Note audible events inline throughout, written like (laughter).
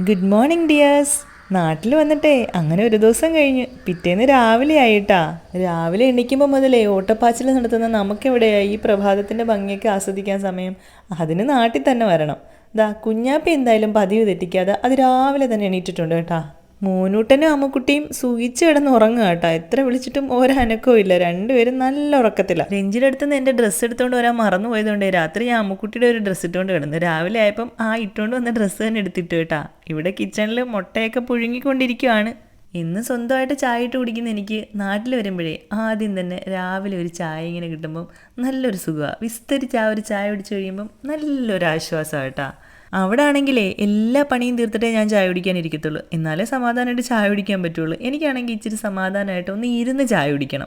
Good morning dears നാട്ടിൽ വന്നിട്ടേ അങ്ങനെ ഒരു ദിവസം കഴിഞ്ഞു. പിറ്റേന്ന് രാവിലെ ആയിട്ടാ. രാവിലെ എണീക്കുമ്പോൾ മുതലേ ഓട്ടപ്പാച്ചിൽ നടത്തുന്ന നമുക്കെവിടെയാ ഈ പ്രഭാതത്തിന്റെ ഭംഗിയൊക്കെ ആസ്വദിക്കാൻ സമയം? അതിന് നാട്ടിൽ തന്നെ വരണം. ദാ കുഞ്ഞാപ്പി എന്തായാലും പതിവ് തെറ്റിക്കാതെ അത് രാവിലെ തന്നെ എണീറ്റിട്ടുണ്ട് കേട്ടാ. മൂന്നൂട്ടനും അമ്മക്കുട്ടിയും സുഖിച്ച് കിടന്ന് ഉറങ്ങുക കേട്ടോ. എത്ര വിളിച്ചിട്ടും ഒരനക്കവും ഇല്ല. രണ്ടുപേരും നല്ല ഉറക്കത്തില്ല രഞ്ജിയുടെ നിന്ന് എന്റെ ഡ്രസ്സ് എടുത്തുകൊണ്ട് വരാൻ മറന്നു പോയതുകൊണ്ട് രാത്രി ഞാൻ അമ്മക്കുട്ടിയുടെ ഒരു ഡ്രസ്സ് ഇട്ടുകൊണ്ട് കിടന്നു. രാവിലെ ആയപ്പം ആ ഇട്ടുകൊണ്ട് വന്ന ഡ്രസ്സ് തന്നെ എടുത്തിട്ട് കേട്ടാ. ഇവിടെ കിച്ചണിൽ മുട്ടയൊക്കെ പുഴുങ്ങിക്കൊണ്ടിരിക്കുവാണ്. ഇന്ന് സ്വന്തമായിട്ട് ചായ ഇട്ട് കുടിക്കുന്ന എനിക്ക് നാട്ടിൽ വരുമ്പോഴേ ആദ്യം തന്നെ രാവിലെ ഒരു ചായ ഇങ്ങനെ കിട്ടുമ്പം നല്ലൊരു സുഖമാണ് വിസ്തരിച്ച് ആ ഒരു ചായ കുടിച്ച് കഴിയുമ്പം നല്ലൊരു ആശ്വാസമാണ് കേട്ടാ. അവിടെ ആണെങ്കിലേ എല്ലാ പണിയും തീർത്തിട്ടേ ഞാൻ ചായ കുടിക്കാൻ ഇരിക്കത്തുള്ളൂ. എന്നാലേ സമാധാനമായിട്ട് ചായ കുടിക്കാൻ പറ്റുള്ളൂ. എനിക്കാണെങ്കിൽ ഇച്ചിരി സമാധാനമായിട്ട് ഒന്ന് ഇരുന്ന് ചായ കുടിക്കണം.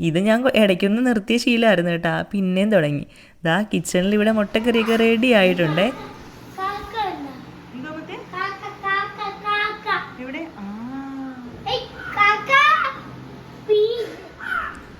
ഇത് ഞാൻ ഇടയ്ക്കൊന്ന് നിർത്തിയ ശീലമായിരുന്നു കേട്ടാ. പിന്നെയും തുടങ്ങി. ദാ കിച്ചണിൽ ഇവിടെ മുട്ടക്കറിയൊക്കെ റെഡി ആയിട്ടുണ്ടേ.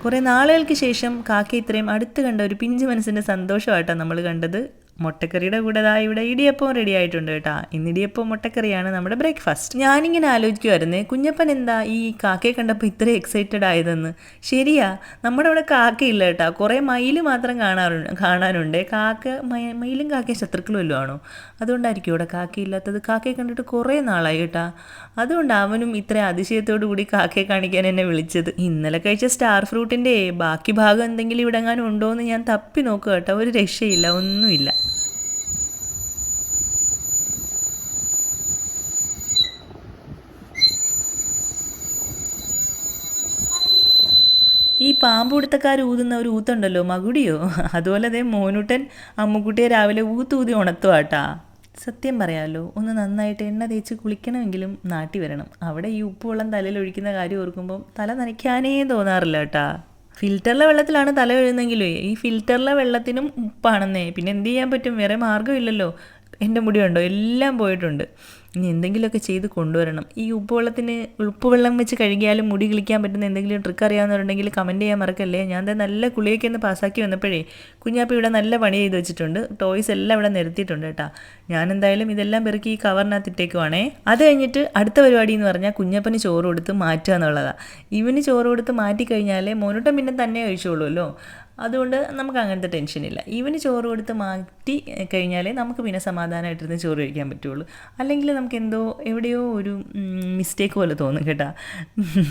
കുറേ നാളുകൾക്ക് ശേഷം കാക്ക ഇത്രയും അടുത്ത് കണ്ട ഒരു പിഞ്ചു മനസ്സിന്റെ സന്തോഷമായിട്ടാണ് നമ്മൾ കണ്ടത്. മുട്ടക്കറിയുടെ കൂടെ ഇവിടെ ഇടിയപ്പം റെഡി ആയിട്ടുണ്ട് കേട്ടാ. ഇന്ന് ഇടിയപ്പം മുട്ടക്കറിയാണ് നമ്മുടെ ബ്രേക്ക്ഫാസ്റ്റ് ഞാനിങ്ങനെ ആലോചിക്കുമായിരുന്നേ കുഞ്ഞപ്പൻ എന്താ ഈ കാക്കയെ കണ്ടപ്പോൾ ഇത്ര എക്സൈറ്റഡ് ആയതെന്ന്? ശരിയാ നമ്മുടെ അവിടെ കാക്കയില്ല കേട്ടാ. കുറേ മയിൽ മാത്രം കാണാറുണ്ട് കാണാനുണ്ട്. കാക്ക മയിലും കാക്കയും ശത്രുക്കളും ആണോ? അതുകൊണ്ടായിരിക്കും ഇവിടെ കാക്കയില്ലാത്തത് കാക്കയെ കണ്ടിട്ട് കുറേ നാളായി കേട്ടാ. അതുകൊണ്ട് അവനും ഇത്ര അതിശയത്തോടു കൂടി കാക്കയെ കാണിക്കാൻ എന്നെ വിളിച്ചത്. ഇന്നലെ കഴിച്ച സ്റ്റാർ ഫ്രൂട്ടിന്റെ ബാക്കി ഭാഗം എന്തെങ്കിലും ഇവിടെ ഉണ്ടോ എന്ന് ഞാൻ തപ്പി നോക്കുക കേട്ടോ. ഒരു രക്ഷയില്ല ഒന്നുമില്ല. പാമ്പ് പിടുത്തക്കാർ ഊതുന്ന ഒരു ഊത്തുണ്ടല്ലോ മകുടിയോ? അതുപോലെ അതേ മോനുട്ടൻ അമ്മുക്കുട്ടിയെ രാവിലെ ഊത്തൂതി ഉണത്തുവാട്ടാ. സത്യം പറയാമല്ലോ ഒന്ന് നന്നായിട്ട് എണ്ണ തേച്ച് കുളിക്കണമെങ്കിലും നാട്ടി വരണം. അവിടെ ഈ ഉപ്പുവെള്ളം തലയിൽ ഒഴിക്കുന്ന കാര്യം ഓർക്കുമ്പം തല നനയ്ക്കാനേ തോന്നാറില്ല കേട്ടാ ഫിൽറ്ററിലെ വെള്ളത്തിലാണ് തല കഴുകുന്നെങ്കിലേ ഈ ഫിൽറ്ററിലെ വെള്ളത്തിനും ഉപ്പാണെന്നേ. പിന്നെ എന്ത് ചെയ്യാൻ പറ്റും? വേറെ മാർഗമില്ലല്ലോ. എന്റെ മുടിയുണ്ടോ? എല്ലാം പോയിട്ടുണ്ട്. ഇനി എന്തെങ്കിലുമൊക്കെ ചെയ്ത് കൊണ്ടുവരണം. ഈ ഉപ്പുവെള്ളത്തിന് ഉപ്പുവെള്ളം വെച്ച് കഴുകിയാലും മുടി കിളിക്കാൻ പറ്റുന്ന എന്തെങ്കിലും ട്രിക്ക് അറിയാവുന്നവരുണ്ടെങ്കിൽ കമന്റ് ചെയ്യാൻ മറക്കല്ലേ? ഞാൻ നല്ല കുളിയൊക്കെ ഒന്ന് പാസ്സാക്കി വന്നപ്പോഴേ കുഞ്ഞാപ്പ ഇവിടെ നല്ല പണി ചെയ്ത് വെച്ചിട്ടുണ്ട്. ടോയ്സ് എല്ലാം ഇവിടെ നിരത്തിയിട്ടുണ്ട് കേട്ടാ. ഞാൻ എന്തായാലും ഇതെല്ലാം പെറുക്കി ഈ കവറിനകത്ത് ഇട്ടേക്കുവാണേ. അത് കഴിഞ്ഞിട്ട് അടുത്ത പരിപാടി എന്ന് പറഞ്ഞാൽ കുഞ്ഞപ്പന് ചോറ് കൊടുത്ത് മാറ്റുക എന്നുള്ളതാണ് ഇവന് ചോറ് കൊടുത്ത് മാറ്റി കഴിഞ്ഞാലേ മോനോട്ടം പിന്നെ തന്നെ കഴിച്ചോളൂല്ലോ അതുകൊണ്ട് നമുക്ക് അങ്ങനത്തെ ടെൻഷനില്ല ഇവന് ചോറ് കൊടുത്ത് മാറ്റി കഴിഞ്ഞാലേ നമുക്ക് പിന്നെ സമാധാനമായിട്ടിരുന്ന് ചോറ് കഴിക്കാൻ പറ്റുള്ളൂ. അല്ലെങ്കിൽ നമുക്ക് എന്തോ എവിടെയോ ഒരു മിസ്റ്റേക്ക് പോലെ തോന്നും കേട്ടാ.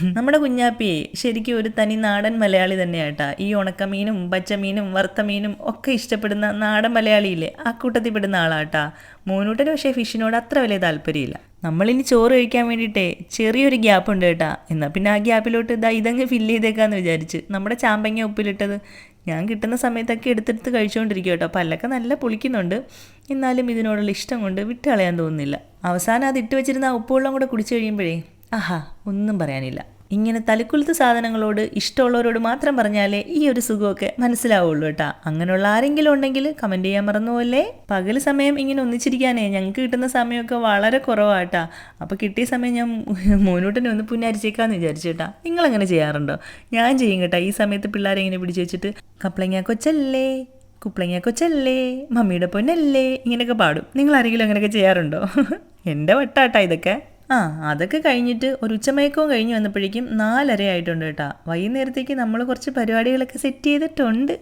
നമ്മുടെ കുഞ്ഞാപ്പിയെ ശരിക്കും ഒരു തനി നാടൻ മലയാളി തന്നെയാട്ടാ. ഈ ഉണക്കമീനും പച്ചമീനും വറുത്ത മീനും ഒക്കെ ഇഷ്ടപ്പെടുന്ന നാടൻ മലയാളിയില്ലേ? ആ കൂട്ടത്തിൽ പെടുന്ന ആളാട്ടാ. മോനൂട്ടന് പക്ഷേ ഫിഷിനോട് അത്ര വലിയ താല്പര്യമില്ല. നമ്മളിനി ചോറ് കഴിക്കാൻ വേണ്ടിയിട്ടേ ചെറിയൊരു ഗ്യാപ്പ് ഉണ്ട് കേട്ടാ. എന്നാൽ പിന്നെ ആ ഗ്യാപ്പിലോട്ട് ഇതാ ഇതങ്ങ് ഫില്ല് ചെയ്തേക്കാന്ന് വിചാരിച്ച്. നമ്മുടെ ചാമ്പങ്ങ ഉപ്പിലിട്ടത് ഞാൻ കിട്ടുന്ന സമയത്തൊക്കെ എടുത്തെടുത്ത് കഴിച്ചുകൊണ്ടിരിക്കും കേട്ടോ. പല്ലൊക്കെ നല്ല പുളിക്കുന്നുണ്ട്. എന്നാലും ഇതിനോടുള്ള ഇഷ്ടം കൊണ്ട് വിട്ട് കളയാൻ തോന്നുന്നില്ല. അവസാനം അത് ഇട്ട് വെച്ചിരുന്ന ഉപ്പുവെള്ളം കൂടെ കുടിച്ചു കഴിയുമ്പോഴേ ആഹാ ഒന്നും പറയാനില്ല. ഇങ്ങനെ തലക്കുലത്ത് സാധനങ്ങളോട് ഇഷ്ടമുള്ളവരോട് മാത്രം പറഞ്ഞാലേ ഈ ഒരു സുഖമൊക്കെ മനസ്സിലാവുള്ളൂ കേട്ടാ. അങ്ങനെയുള്ള ആരെങ്കിലും ഉണ്ടെങ്കിൽ കമന്റ് ചെയ്യാൻ മറന്നുപോലെ പകൽ സമയം ഇങ്ങനെ ഒന്നിച്ചിരിക്കാനേ ഞങ്ങൾക്ക് കിട്ടുന്ന സമയമൊക്കെ വളരെ കുറവാട്ടാ അപ്പോൾ കിട്ടിയ സമയം ഞാൻ മോനോട്ടിനെ ഒന്ന് പുന്നാരിച്ചേക്കാന്ന് വിചാരിച്ചു കേട്ടാ. നിങ്ങളങ്ങനെ ചെയ്യാറുണ്ടോ? ഞാൻ ചെയ്യും കേട്ടാ. ഈ സമയത്ത് പിള്ളേരെ ഇങ്ങനെ പിടിച്ച് വെച്ചിട്ട് കപ്പളങ്ങ കൊച്ചല്ലേ? കുപ്പളങ്ങ കൊച്ചല്ലേ? മമ്മിയുടെ പൊന്നല്ലേ? ഇങ്ങനെയൊക്കെ പാടും. നിങ്ങൾ ആരെങ്കിലും അങ്ങനെയൊക്കെ ചെയ്യാറുണ്ടോ? (laughs) എന്റെ വട്ടാട്ടാ ഇതൊക്കെ. ആ അതൊക്കെ കഴിഞ്ഞിട്ട് ഒരു ഉച്ചമയക്കവും കഴിഞ്ഞ് വന്നപ്പോഴേക്കും നാലര ആയിട്ടുണ്ട് കേട്ടാ. വൈകുന്നേരത്തേക്ക് നമ്മൾ കുറച്ച് പരിപാടികളൊക്കെ സെറ്റ് ചെയ്തിട്ടുണ്ട്.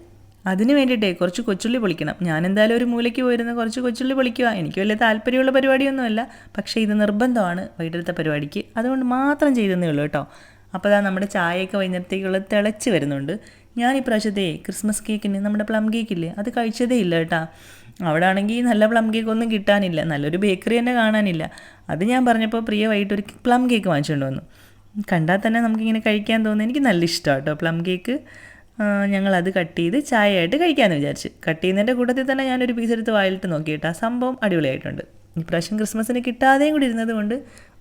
അതിന് വേണ്ടിയിട്ടേ കുറച്ച് കൊച്ചുള്ളി പൊളിക്കണം. ഞാൻ എന്തായാലും ഒരു മൂലയ്ക്ക് പോയിരുന്ന കുറച്ച് കൊച്ചുള്ളി പൊളിക്കുക എനിക്ക് വലിയ താല്പര്യമുള്ള പരിപാടിയൊന്നുമല്ല. പക്ഷേ ഇത് നിർബന്ധമാണ് വൈകിട്ടത്തെ പരിപാടിക്ക്. അതുകൊണ്ട് മാത്രം ചെയ്തെന്നേ ഉള്ളൂ കേട്ടോ. അപ്പോൾ അതാ നമ്മുടെ ചായയൊക്കെ വൈകുന്നേരത്തേക്കുള്ള തിളച്ച് വരുന്നുണ്ട്. ഞാൻ ഈ പ്രാവശ്യത്തെ ക്രിസ്മസ് കേക്കിന് നമ്മുടെ പ്ലം കേക്കില്ലേ അത് കഴിച്ചതേ ഇല്ല കേട്ടാ. അവിടെ ആണെങ്കിൽ നല്ല പ്ലം കേക്ക് ഒന്നും കിട്ടാനില്ല നല്ലൊരു ബേക്കറി തന്നെ കാണാനില്ല. അത് ഞാൻ പറഞ്ഞപ്പോൾ പ്രിയ വൈകിട്ട് ഒരു പ്ലം കേക്ക് വാങ്ങിച്ചുകൊണ്ട് വന്നു. കണ്ടാൽ തന്നെ നമുക്കിങ്ങനെ കഴിക്കാൻ തോന്നുന്നു. എനിക്ക് നല്ല ഇഷ്ടമാണ് കേട്ടോ പ്ലം കേക്ക് ഞങ്ങളത് കട്ട് ചെയ്ത് ചായയായിട്ട് കഴിക്കാമെന്ന് വിചാരിച്ച്. കട്ട് ചെയ്യുന്നതിന്റെ കൂട്ടത്തിൽ തന്നെ ഞാനൊരു പീസ് എടുത്ത് വായിലിട്ട് ആ സംഭവം അടിപൊളിയായിട്ടുണ്ട്. ഇപ്രാവശ്യം ക്രിസ്മസിന് കിട്ടാതെയും കൂടി ഇരുന്നത് കൊണ്ട്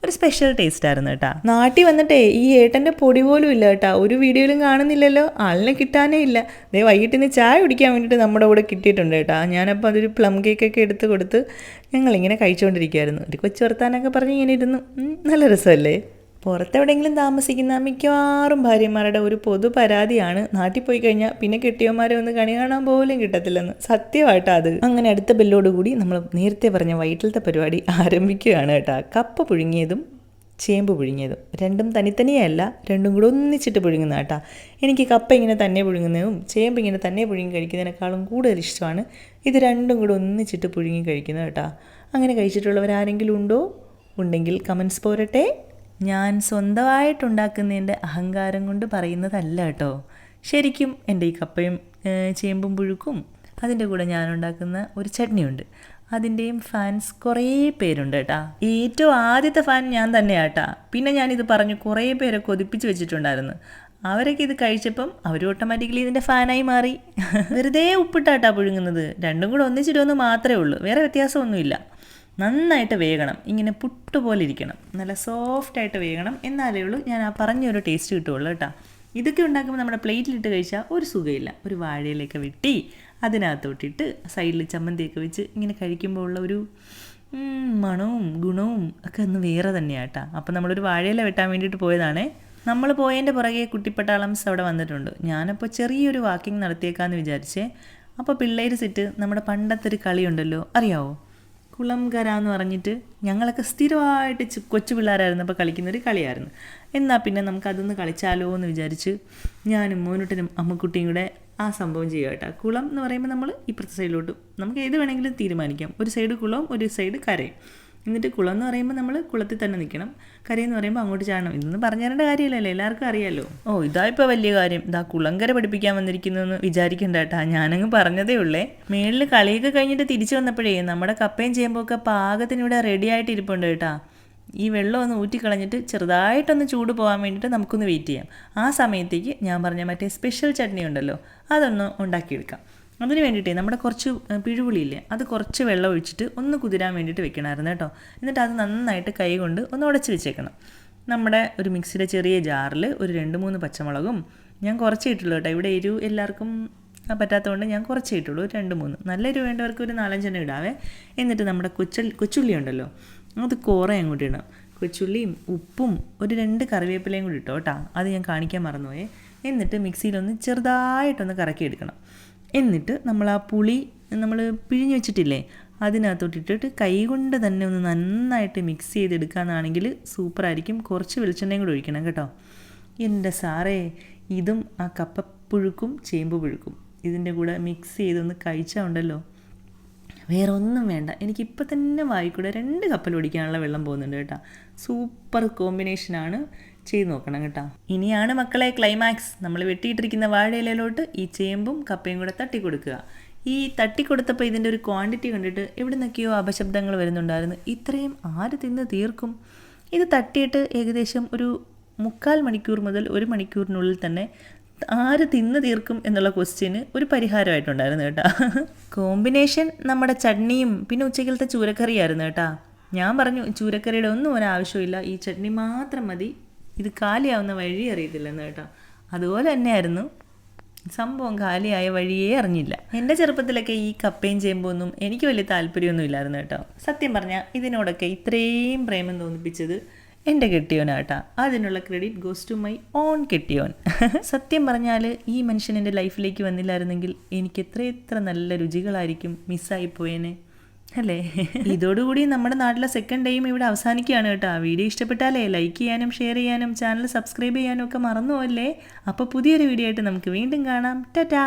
ഒരു സ്പെഷ്യൽ ടേസ്റ്റ് ആയിരുന്നു കേട്ടാ. നാട്ടിൽ വന്നിട്ടേ ഈ ഏട്ടന്റെ പൊടി പോലും ഇല്ല കേട്ടാ. ഒരു വീഡിയോയിലും കാണുന്നില്ലല്ലോ. ആളിനെ കിട്ടാനേ ഇല്ല. ദേ വൈകിട്ട് ഇന്ന് ചായ കുടിക്കാൻ വേണ്ടിയിട്ട് നമ്മുടെ കൂടെ കിട്ടിയിട്ടുണ്ട് കേട്ടാ. ഞാനപ്പോൾ അതൊരു പ്ലം കേക്കൊക്കെ എടുത്ത് കൊടുത്ത് ഞങ്ങളിങ്ങനെ കഴിച്ചുകൊണ്ടിരിക്കുകയായിരുന്നു ഒരു കൊച്ചു വർത്താനൊക്കെ പറഞ്ഞ് ഇങ്ങനെ ഇരുന്നു. നല്ല രസമല്ലേ? പുറത്തെവിടെയെങ്കിലും താമസിക്കുന്ന മിക്കവാറും ഭാര്യമാരുടെ ഒരു പൊതു പരാതിയാണ് നാട്ടിൽ പോയി കഴിഞ്ഞാൽ പിന്നെ കെട്ടിയവന്മാരെ ഒന്ന് കണി കാണാൻ പോലും കിട്ടത്തില്ലെന്ന്. സത്യമായിട്ടാ അത്. അങ്ങനെ അടുത്ത ബെല്ലോടുകൂടി നമ്മൾ നേരത്തെ പറഞ്ഞ വൈകിട്ടത്തെ പരിപാടി ആരംഭിക്കുകയാണ് കേട്ടോ. കപ്പ പുഴുങ്ങിയതും ചേമ്പ് പുഴുങ്ങിയതും. രണ്ടും തനിത്തനിയല്ല രണ്ടും കൂടെ ഒന്നിച്ചിട്ട് പുഴുങ്ങുന്ന കേട്ടോ. എനിക്ക് കപ്പ ഇങ്ങനെ തന്നെ പുഴുങ്ങുന്നതും ചേമ്പ് ഇങ്ങനെ തന്നെ പുഴുങ്ങി കഴിക്കുന്നതിനേക്കാളും കൂടുതൽ ഇഷ്ടമാണ്. ഇത് രണ്ടും കൂടെ ഒന്നിച്ചിട്ട് പുഴുങ്ങി കഴിക്കുന്നത് കേട്ടോ. അങ്ങനെ കഴിച്ചിട്ടുള്ളവരാരെങ്കിലും ഉണ്ടോ? ഉണ്ടെങ്കിൽ കമൻസ് പോരട്ടെ. ഞാൻ സ്വന്തമായിട്ടുണ്ടാക്കുന്നതിന്റെ അഹങ്കാരം കൊണ്ട് പറയുന്നതല്ല കേട്ടോ. ശരിക്കും എന്റെ ഈ കപ്പയും ചേമ്പും പുഴുക്കും അതിന്റെ കൂടെ ഞാൻ ഉണ്ടാക്കുന്ന ഒരു ചട്നിയുണ്ട്. അതിന്റെയും ഫാൻസ് കുറേ പേരുണ്ട് കേട്ടാ. ഏറ്റവും ആദ്യത്തെ ഫാൻ ഞാൻ തന്നെയാട്ടാ പിന്നെ ഞാനിത് പറഞ്ഞു കുറേ പേരെ കൊതിപ്പിച്ച് വെച്ചിട്ടുണ്ടായിരുന്നു. അവരൊക്കെ ഇത് കഴിച്ചപ്പം അവർ ഓട്ടോമാറ്റിക്കലി ഇതിന്റെ ഫാനായി മാറി. വെറുതെ ഉപ്പിട്ടാട്ടാ പുഴുങ്ങുന്നത്. രണ്ടും കൂടെ ഒന്നിച്ചിടുമെന്ന് മാത്രമേ ഉള്ളൂ. വേറെ വ്യത്യാസമൊന്നുമില്ല. നന്നായിട്ട് വേകണം. ഇങ്ങനെ പുട്ടുപോലെ ഇരിക്കണം. നല്ല സോഫ്റ്റായിട്ട് വേകണം. എന്നാലേ ഉള്ളൂ ഞാൻ ആ പറഞ്ഞൊരു ടേസ്റ്റ് കിട്ടുള്ളൂ കേട്ടോ. ഇതൊക്കെ ഉണ്ടാക്കുമ്പോൾ നമ്മുടെ പ്ലേറ്റിലിട്ട് കഴിച്ചാൽ ഒരു സുഖമില്ല. ഒരു വാഴയിലൊക്കെ വെട്ടി അതിനകത്തോട്ടിട്ട് സൈഡിൽ ചമ്മന്തിയൊക്കെ വെച്ച് ഇങ്ങനെ കഴിക്കുമ്പോൾ ഉള്ള ഒരു മണവും ഗുണവും ഒക്കെ ഒന്ന് വേറെ തന്നെയാണ് കേട്ടോ. അപ്പം നമ്മളൊരു വാഴയില വെട്ടാൻ വേണ്ടിയിട്ട് പോയതാണേ. നമ്മൾ പോയതിന്റെ പുറകെ കുട്ടിപ്പട്ടാളംസ് അവിടെ വന്നിട്ടുണ്ട്. ഞാനപ്പോൾ ചെറിയൊരു വാക്കിംഗ് നടത്തിയേക്കാന്ന് വിചാരിച്ചേ. അപ്പോൾ പിള്ളേർ സിറ്റ് നമ്മുടെ പണ്ടത്തെ ഒരു കളിയുണ്ടല്ലോ. അറിയാവോ? കുളംകര എന്ന് പറഞ്ഞിട്ട് ഞങ്ങളൊക്കെ സ്ഥിരമായിട്ട് കൊച്ചു പിള്ളേരായിരുന്നപ്പോൾ കളിക്കുന്ന ഒരു കളിയായിരുന്നു. എന്നാൽ പിന്നെ നമുക്ക് അതൊന്ന് കളിച്ചാലോ എന്ന് വിചാരിച്ച് ഞാനും മോനുട്ടനും അമ്മക്കുട്ടിയും കൂടെ ആ സംഭവം ചെയ്യുക കേട്ടോ. കുളം എന്ന് പറയുമ്പോൾ നമ്മൾ ഇപ്പുറത്തെ സൈഡിലോട്ട് നമുക്ക് ഏത് വേണമെങ്കിലും തീരുമാനിക്കാം. ഒരു സൈഡ് കുളവും ഒരു സൈഡ് കരയും എന്നിട്ട് കുളം എന്ന് പറയുമ്പോൾ നമ്മൾ കുളത്തിൽ തന്നെ നിൽക്കണം കരയെന്ന് പറയുമ്പോൾ അങ്ങോട്ട് ചാടണം. ഇതൊന്നും പറഞ്ഞു തരേണ്ട കാര്യമില്ലല്ലോ എല്ലാവർക്കും അറിയാലോ. ഓ ഇതാ ഇപ്പോൾ വലിയ കാര്യം. ഇതാ കുളങ്കര പഠിപ്പിക്കാൻ വന്നിരിക്കുന്നു എന്ന് വിചാരിക്കണ്ട കേട്ടാ ഞാനങ്ങ് പറഞ്ഞതേ ഉള്ളേ. മേളിൽ കളിയൊക്കെ കഴിഞ്ഞിട്ട് തിരിച്ചു വന്നപ്പോഴേ നമ്മുടെ കപ്പയും ചെയ്യുമ്പോൾ ഒക്കെ പാകത്തിന് ഇവിടെ റെഡി ആയിട്ട് ഇരിപ്പുണ്ട് കേട്ടാ. ഈ വെള്ളം ഒന്ന് ഊറ്റിക്കളഞ്ഞിട്ട് ചെറുതായിട്ടൊന്ന് ചൂട് പോകാൻ വേണ്ടിയിട്ട് നമുക്കൊന്ന് വെയിറ്റ് ചെയ്യാം. ആ സമയത്തേക്ക് ഞാൻ പറഞ്ഞ മറ്റേ സ്പെഷ്യൽ ചട്നി ഉണ്ടല്ലോ അതൊന്ന് ഉണ്ടാക്കിയെടുക്കാം. അതിന് വേണ്ടിയിട്ടേ നമ്മുടെ കുറച്ച് പിഴുപുളിയില്ലേ അത് കുറച്ച് വെള്ളം ഒഴിച്ചിട്ട് ഒന്ന് കുതിരാൻ വേണ്ടിയിട്ട് വെക്കണമായിരുന്നു കേട്ടോ. എന്നിട്ട് അത് നന്നായിട്ട് കൈ കൊണ്ട് ഒന്ന് ഉടച്ച് വെച്ചേക്കണം. നമ്മുടെ ഒരു മിക്സിയുടെ ചെറിയ ജാറിൽ ഒരു രണ്ട് മൂന്ന് പച്ചമുളകും ഞാൻ കുറച്ചേ ഇട്ടുള്ളൂ കേട്ടോ. ഇവിടെ എരിവ് എല്ലാവർക്കും പറ്റാത്തതുകൊണ്ട് ഞാൻ കുറച്ചേ ഇട്ടുള്ളൂ ഒരു രണ്ട് മൂന്ന്. നല്ല എരിവ് വേണ്ടവർക്ക് ഒരു നാലഞ്ചെണ്ണം ഇടാവേ. എന്നിട്ട് നമ്മുടെ കൊച്ചുള്ളി കൊച്ചുള്ളി ഉണ്ടല്ലോ അത് കുറേ അങ്ങോട്ട് ഇടാം കൊച്ചുള്ളിയും ഉപ്പും ഒരു രണ്ട് കറിവേപ്പിലയും കൂടി ഇട്ടോ കേട്ടോ. അത് ഞാൻ കാണിക്കാൻ മറന്നുപോയേ. എന്നിട്ട് മിക്സിയിലൊന്ന് ചെറുതായിട്ടൊന്ന് കറക്കി എടുക്കണം എന്നിട്ട് നമ്മൾ ആ പുളി നമ്മൾ പിഴിഞ്ഞു വെച്ചിട്ടില്ലേ അതിനകത്തോട്ടിട്ടിട്ട് കൈ കൊണ്ട് തന്നെ ഒന്ന് നന്നായിട്ട് മിക്സ് ചെയ്തെടുക്കാന്നാണെങ്കിൽ സൂപ്പറായിരിക്കും. കുറച്ച് വെളിച്ചെണ്ണയും കൂടി ഒഴിക്കണം കേട്ടോ. എന്റെ സാറേ ഇതും ആ കപ്പപ്പുഴുക്കും ചേമ്പ് പുഴുക്കും ഇതിന്റെ കൂടെ മിക്സ് ചെയ്തൊന്ന് കഴിച്ചാൽ ഉണ്ടല്ലോ. വേറെ ഒന്നും വേണ്ട. എനിക്കിപ്പോൾ തന്നെ വായിക്കൂടെ. രണ്ട് കപ്പൽ ഓടിക്കാനുള്ള വെള്ളം പോകുന്നുണ്ട് കേട്ടോ. സൂപ്പർ കോമ്പിനേഷനാണ് ചെയ്ത് നോക്കണം കേട്ടോ. ഇനിയാണ് മക്കളെ ക്ലൈമാക്സ് നമ്മൾ വെട്ടിയിട്ടിരിക്കുന്ന വാഴയിലയിലോട്ട് ഈ ചേമ്പും കപ്പയും കൂടെ തട്ടി കൊടുക്കുക ഈ തട്ടിക്കൊടുത്തപ്പോൾ ഇതിന്റെ ഒരു ക്വാണ്ടിറ്റി കണ്ടിട്ട് എവിടെ നിന്നൊക്കെയോ അപശബ്ദങ്ങൾ വരുന്നുണ്ടായിരുന്നു. ഇത്രയും ആര് തിന്ന് തീർക്കും? ഇത് തട്ടിയിട്ട് ഏകദേശം ഒരു മുക്കാൽ മണിക്കൂർ മുതൽ ഒരു മണിക്കൂറിനുള്ളിൽ തന്നെ ആര് തിന്ന് തീർക്കും എന്നുള്ള ക്വസ്റ്റ്യന് ഒരു പരിഹാരമായിട്ടുണ്ടായിരുന്നു കേട്ടാ. കോമ്പിനേഷൻ നമ്മുടെ ചട്നിയും പിന്നെ ഉച്ചക്കലത്തെ ചൂരക്കറിയായിരുന്നു കേട്ടാ. ഞാൻ പറഞ്ഞു ചൂരക്കറിയുടെ ഒന്നും ഒരാവശ്യമില്ല ഈ ചട്നി മാത്രം മതി. ഇത് കാലിയാവുന്ന വഴി അറിയത്തില്ലെന്ന് കേട്ടോ. അതുപോലെ തന്നെയായിരുന്നു. സംഭവം കാലിയായ വഴിയേ അറിഞ്ഞില്ല. എന്റെ ചെറുപ്പത്തിലൊക്കെ ഈ കപ്പയും ചേമ്പൊന്നും എനിക്ക് വലിയ താല്പര്യമൊന്നും ഇല്ലായിരുന്നു കേട്ടോ. സത്യം പറഞ്ഞാൽ ഇതിനോടൊക്കെ ഇത്രയും പ്രേമം തോന്നിപ്പിച്ചത് എന്റെ കെട്ടിയോനാട്ടാ. അതിനുള്ള credit goes to my own കെട്ടിയോൻ. (laughs) സത്യം പറഞ്ഞാൽ ഈ മനുഷ്യൻ എന്റെ ലൈഫിലേക്ക് വന്നില്ലായിരുന്നെങ്കിൽ എനിക്ക് എത്ര എത്ര നല്ല രുചികളായിരിക്കും മിസ്സായി പോയേനെ അല്ലേ? (laughs) ഇതോടുകൂടി നമ്മുടെ നാട്ടിലെ സെക്കൻഡ് ടൈം ഇവിടെ അവസാനിക്കുകയാണ് കേട്ടോ. വീഡിയോ ഇഷ്ടപ്പെട്ടാലേ ലൈക്ക് ചെയ്യാനും ഷെയർ ചെയ്യാനും ചാനൽ സബ്സ്ക്രൈബ് ചെയ്യാനും ഒക്കെ മറന്നു പോകല്ലേ അപ്പോൾ പുതിയൊരു വീഡിയോ ആയിട്ട് നമുക്ക് വീണ്ടും കാണാം. ടാറ്റാ